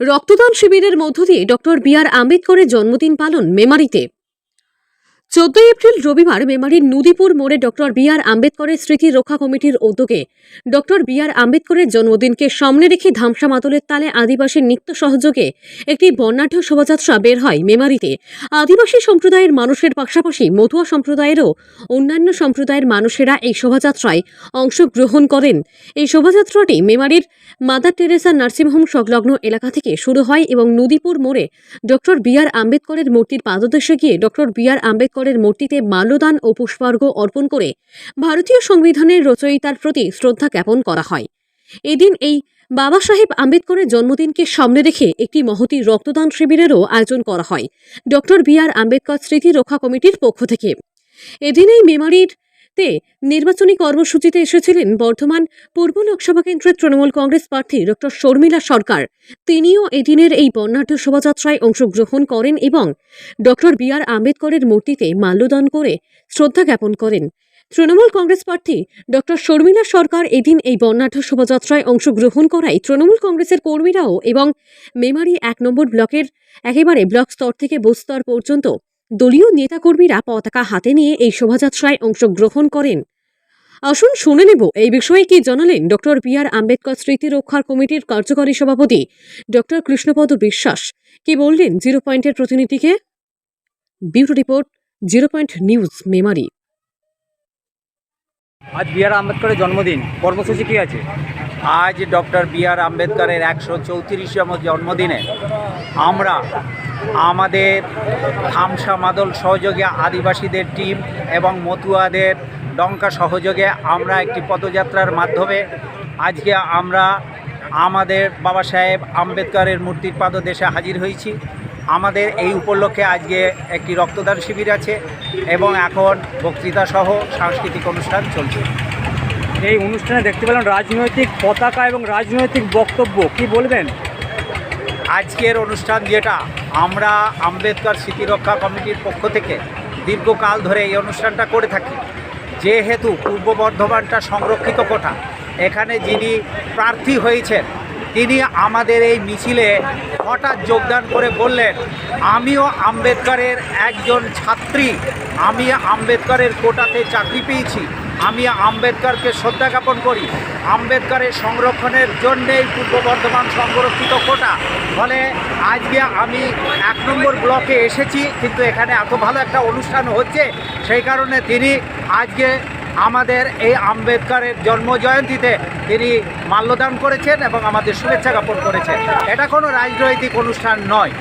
রক্তদান শিবিরের মধ্য দিয়ে ডক্টর বি আর আম্বেদকরের জন্মদিন পালন মেমারিতে। চোদ্দই এপ্রিল রবিবার মেমারির নদীপুর মোড়ে ডক্টর বি আর আম্বেদকরের স্মৃতি রক্ষা কমিটির উদ্যোগে ডক্টর বি আর আম্বেদকরের জন্মদিনকে সামনে রেখে ধামসা মাদলের তালে আদিবাসী নৃত্য সহযোগে একটি বর্ণাঢ্য শোভাযাত্রা বের হয় মেমারিতে। আদিবাসী সম্প্রদায়ের মানুষের পাশাপাশি মতুয়া সম্প্রদায়েরও অন্যান্য সম্প্রদায়ের মানুষেরা এই শোভাযাত্রায় অংশগ্রহণ করেন। এই শোভাযাত্রাটি মেমারির মাদার টেরেসা নার্সিংহোম সংলগ্ন এলাকা থেকে শুরু হয় এবং নদীপুর মোড়ে ডক্টর বি আর আম্বেদকরের মূর্তির পাদদেশে গিয়ে ডক্টর বি আর আম্বেদকরের মূর্তিতে মাল্যদান ও পুষ্পার্ঘ অর্পণ করে ভারতীয় সংবিধানের রচয়িতার প্রতি শ্রদ্ধা জ্ঞাপন করা হয়। এদিন এই বাবা সাহেব আম্বেদকরের জন্মদিনকে সামনে রেখে একটি মহতি রক্তদান শিবিরেরও আয়োজন করা হয়। ডক্টর বি আর আম্বেদকর স্মৃতি রক্ষা কমিটির পক্ষ থেকে। এদিন এই মেমারির তে নির্বাচনী কর্মসূচিতে এসেছিলেন বর্ধমান পূর্ব লোকসভা কেন্দ্রের তৃণমূল কংগ্রেস প্রার্থী ডক্টর শর্মিলা সরকার। তিনিও এদিনের এই বর্ণাঢ্য শোভাযাত্রায় অংশগ্রহণ করেন এবং ডক্টর বি আর আম্বেদকরের মূর্তিতে মাল্যদান করে শ্রদ্ধা জ্ঞাপন করেন। তৃণমূল কংগ্রেস প্রার্থী ডক্টর শর্মিলা সরকার এদিন এই বর্ণাঢ্য শোভাযাত্রায় অংশগ্রহণ করায় তৃণমূল কংগ্রেসের কর্মীরাও এবং মেমারি এক নম্বর ব্লকের একেবারে ব্লক স্তর থেকে বুথ স্তর পর্যন্ত দলীয় নেতাকর্মীরা পতাকা হাতে নিয়ে এই শোভাযাত্রায় অংশগ্রহণ করেন। আসুন শুনে নেব এই বিষয়ে কি জানালেন ডক্টর বি আর আম্বেদকর স্মৃতি রক্ষার কমিটির কার্যকরী সভাপতি ডক্টর কৃষ্ণপদ বিশ্বাস। কি বললেন জিরো পয়েন্টের প্রতিনিধিকে? Bureau report, zero point news, Memari. আজ বি আর আম্বেদকরের জন্মদিন। কর্মসূচি কী আছে? আজ ডক্টর বি আর আম্বেদকরের একশো চৌত্রিশতম জন্মদিনে আমরা আমাদের খামসা মাদল সহযোগে আদিবাসীদের টিম এবং মতুয়াদের ডঙ্কা সহযোগে আমরা একটি পদযাত্রার মাধ্যমে আজকে আমরা আমাদের বাবা সাহেব আম্বেদকরের মূর্তির পাদদেশে হাজির হয়েছি। আমাদের এই উপলক্ষে আজকে একটি রক্তদান শিবির আছে এবং এখন বক্তৃতা সহ সাংস্কৃতিক অনুষ্ঠান চলছে। এই অনুষ্ঠানে দেখতে পেলাম রাজনৈতিক পতাকা এবং রাজনৈতিক বক্তব্য কি বলবেন? আজকের অনুষ্ঠান যেটা আমরা আম্বেদকর স্মৃতিরক্ষা কমিটির পক্ষ থেকে দীর্ঘকাল ধরে এই অনুষ্ঠানটা করে থাকি। যেহেতু পূর্ব বর্ধমানটা সংরক্ষিত কোটা এখানে যিনি প্রার্থী হয়েছেন, তিনি আমাদের এই মিছিলে হঠাৎ যোগদান করে বললেন, আমিও আম্বেদকরের একজন ছাত্রী, আমি আম্বেদকরের কোটাতে চাকরি পেয়েছি। আমি আম্বেদকরকে শ্রদ্ধা জ্ঞাপন করি। আম্বেদকারের সংরক্ষণের জন্যেই পূর্ব বর্ধমান সংরক্ষিত কোটা। ফলে আজকে আমি এক নম্বর ব্লকে এসেছি, কিন্তু এখানে এত ভালো একটা অনুষ্ঠান হচ্ছে, সেই কারণে তিনি আজকে আমাদের এই আম্বেদকরের জন্মজয়ন্তীতে তিনি মাল্যদান করেছেন এবং আমাদের শুভেচ্ছা জ্ঞাপন করেছেন। এটা কোনো রাজনৈতিক অনুষ্ঠান নয়।